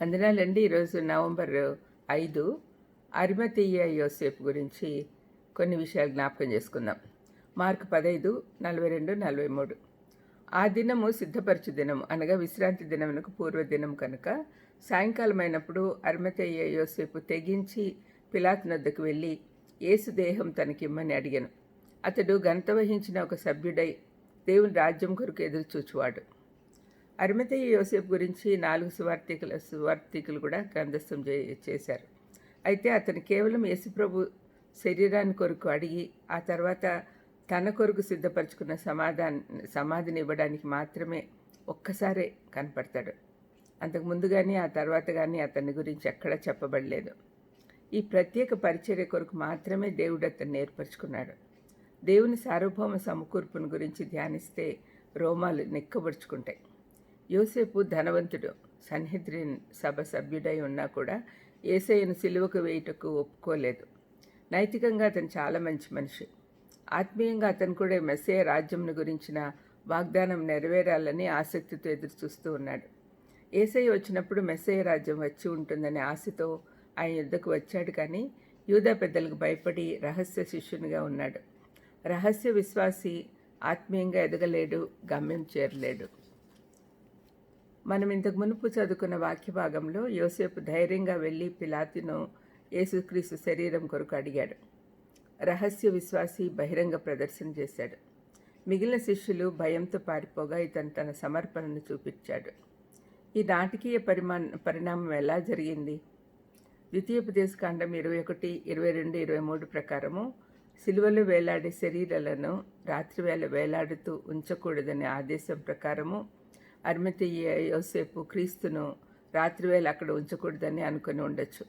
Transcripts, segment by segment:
వందనాలండి. ఈరోజు నవంబర్ ఐదు. అరిమతీయ యోసేపు గురించి కొన్ని విషయాలు జ్ఞాపకం చేసుకుందాం. మార్క్ పదైదు నలభై రెండు నలభై మూడు ఆ దినము సిద్ధపరచు దినం అనగా విశ్రాంతి దినమునకు పూర్వదినం కనుక సాయంకాలం అయినప్పుడు అరిమతయ్య యోసేపు తెగించి పిలాత్ నద్దకు వెళ్ళి యేసు దేహం తనకిమ్మని అడిగాను. అతడు గంత వహించిన ఒక సభ్యుడై దేవుని రాజ్యం కొరకు ఎదురు చూచువాడు అరిమతయ్య యోసేపు గురించి నాలుగు సువార్థికుల సువార్థికులు కూడా గ్రంథస్థం చేశారు. అయితే అతను కేవలం యేసుప్రభు శరీరాన్ని కొరకు అడిగి ఆ తర్వాత తన కొరకు సిద్ధపరచుకున్న సమాధాన సమాధిని ఇవ్వడానికి మాత్రమే ఒక్కసారే కనపడతాడు. అంతకు ముందు కానీ ఆ తర్వాత కానీ అతని గురించి ఎక్కడా చెప్పబడలేదు. ఈ ప్రత్యేక పరిచర్య కొరకు మాత్రమే దేవుడు అతన్ని ఏర్పరచుకున్నాడు. దేవుని సార్వభౌమ సమకూర్పును గురించి ధ్యానిస్తే రోమాలు నెక్కబడుచుకుంటాయి. యోసేపు ధనవంతుడు సన్హిద్రిన్ సభ సభ్యుడై ఉన్నా కూడా ఏసయ్యను సిలువకు వేయుటకు ఒప్పుకోలేదు. నైతికంగా అతను చాలా మంచి మనిషి. ఆత్మీయంగా అతను కూడా మెస్సే రాజ్యంను గురించిన వాగ్దానం నెరవేరాలని ఆసక్తితో ఎదురు చూస్తూ ఉన్నాడు. ఏసయ్య వచ్చినప్పుడు మెస్సయ్య రాజ్యం వచ్చి ఉంటుందనే ఆశతో ఆయన యుద్ధకు వచ్చాడు కానీ యూదా పెద్దలకు భయపడి రహస్య శిష్యునిగా ఉన్నాడు. రహస్య విశ్వాసి ఆత్మీయంగా ఎదగలేడు గమ్యం చేరలేడు. మనం ఇంతకు మునుపు చదువుకున్న వాక్య భాగంలో యోసేపు ధైర్యంగా వెళ్ళి పిలాతిను యేసుక్రీస్తు శరీరం కొరకు అడిగాడు. రహస్య విశ్వాసి బహిరంగ ప్రదర్శన చేశాడు. మిగిలిన శిష్యులు భయంతో పారిపోగా ఇతను తన సమర్పణను చూపించాడు. ఈ నాటకీయ పరిమా పరిణామం ఎలా జరిగింది? ద్వితీయోపదేశకాండం ఇరవై ఒకటి ఇరవై రెండు ఇరవై మూడు ప్రకారము సిలువలు వేలాడే శరీరాలను రాత్రివేళ వేలాడుతూ ఉంచకూడదనే ఆదేశం ప్రకారము అర్మతీయ యోసేపు క్రీస్తును రాత్రివేళ అక్కడ ఉంచకూడదని అనుకుని ఉండొచ్చు.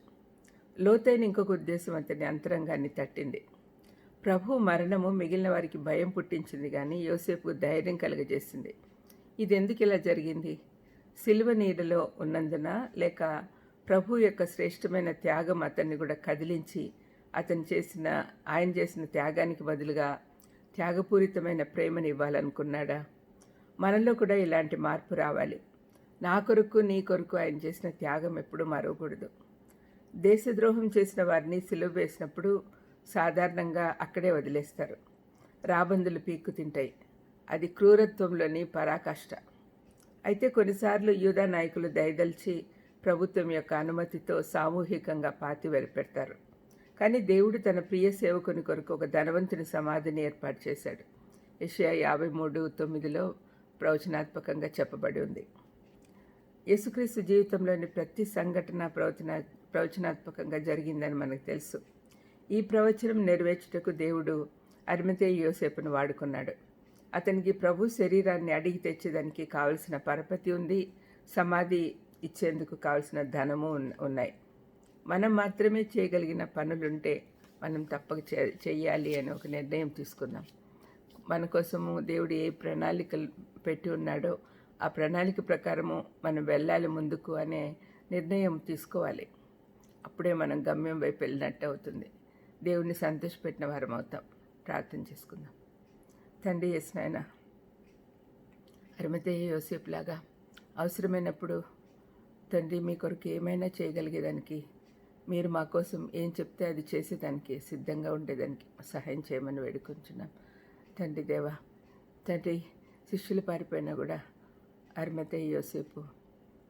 లోతైన ఇంకొక ఉద్దేశం అతని అంతరంగాన్ని తట్టింది. ప్రభు మరణము మిగిలిన వారికి భయం పుట్టించింది కానీ యోసేపు ధైర్యం కలుగజేసింది. ఇది ఎందుకు ఇలా జరిగింది? సిలువ నీడలో ఉన్నందున లేక ప్రభు యొక్క శ్రేష్టమైన త్యాగం అతన్ని కూడా కదిలించి అతను చేసిన ఆయన చేసిన త్యాగానికి బదులుగా త్యాగపూరితమైన ప్రేమను ఇవ్వాలనుకున్నాడా? మనలో కూడా ఇలాంటి మార్పు రావాలి. నా కొరకు నీ కొరకు ఆయన చేసిన త్యాగం ఎప్పుడూ మరవకూడదు. దేశద్రోహం చేసిన వారిని సిలువ వేసినప్పుడు సాధారణంగా అక్కడే వదిలేస్తారు. రాబందులు పీక్కు తింటాయి. అది క్రూరత్వంలోని పరాకాష్ట. అయితే కొన్నిసార్లు యూదా నాయకులు దయదల్చి ప్రభుత్వం యొక్క అనుమతితో సామూహికంగా పాతి వెరిపెడతారు. కానీ దేవుడు తన ప్రియ సేవకుని కొరకు ఒక ధనవంతుని సమాధిని ఏర్పాటు చేశాడు. ఏషియా యాభై మూడు తొమ్మిదిలో ప్రవచనాత్మకంగా చెప్పబడి ఉంది. యేసుక్రీస్తు జీవితంలోని ప్రతి సంఘటన ప్రవచన ప్రవచనాత్మకంగా జరిగిందని మనకు తెలుసు. ఈ ప్రవచనం నెరవేర్చుటకు దేవుడు అరిమితే యోసేపును వాడుకున్నాడు. అతనికి ప్రభు శరీరాన్ని అడిగి తెచ్చేదానికి కావలసిన పరపతి ఉంది. సమాధి ఇచ్చేందుకు కావలసిన ధనము ఉన్నాయి. మనం మాత్రమే చేయగలిగిన పనులుంటే మనం తప్పక చెయ్యాలి అని ఒక నిర్ణయం తీసుకుందాం మన కోసము దేవుడు ఏ ప్రణాళికలు పెట్టి ఉన్నాడో ఆ ప్రణాళిక ప్రకారము మనం వెళ్ళాలి ముందుకు అనే నిర్ణయం తీసుకోవాలి. అప్పుడే మనం గమ్యం వైపు వెళ్ళినట్టు అవుతుంది. దేవుడిని సంతోషపెట్టిన వారం అవుతాం. ప్రార్థన చేసుకుందాం. తండ్రి చేసిన అరిమతే యోసేపులాగా అవసరమైనప్పుడు తండ్రి మీ కొరకు ఏమైనా చేయగలిగేదానికి మీరు మా కోసం ఏం చెప్తే అది చేసేదానికి సిద్ధంగా ఉండేదానికి సహాయం చేయమని వేడుకుంటున్నాం తండ్రి దేవా తండ్రి శిష్యులు పారిపోయినా కూడా అర్మతే యోసేపు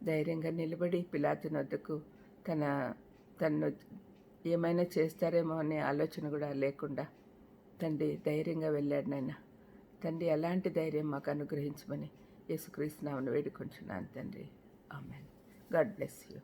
ధైర్యంగా నిలబడి పిలాతుని వద్దకు తన తను ఏమైనా చేస్తారేమో అనే ఆలోచన కూడా లేకుండా తండ్రి ధైర్యంగా వెళ్ళాడు నాయన. తండ్రి ఎలాంటి ధైర్యం మాకు అనుగ్రహించమని యేసుక్రీస్తునామను వేడుకుంటున్నాను తండ్రి. ఆమెన్. God bless you.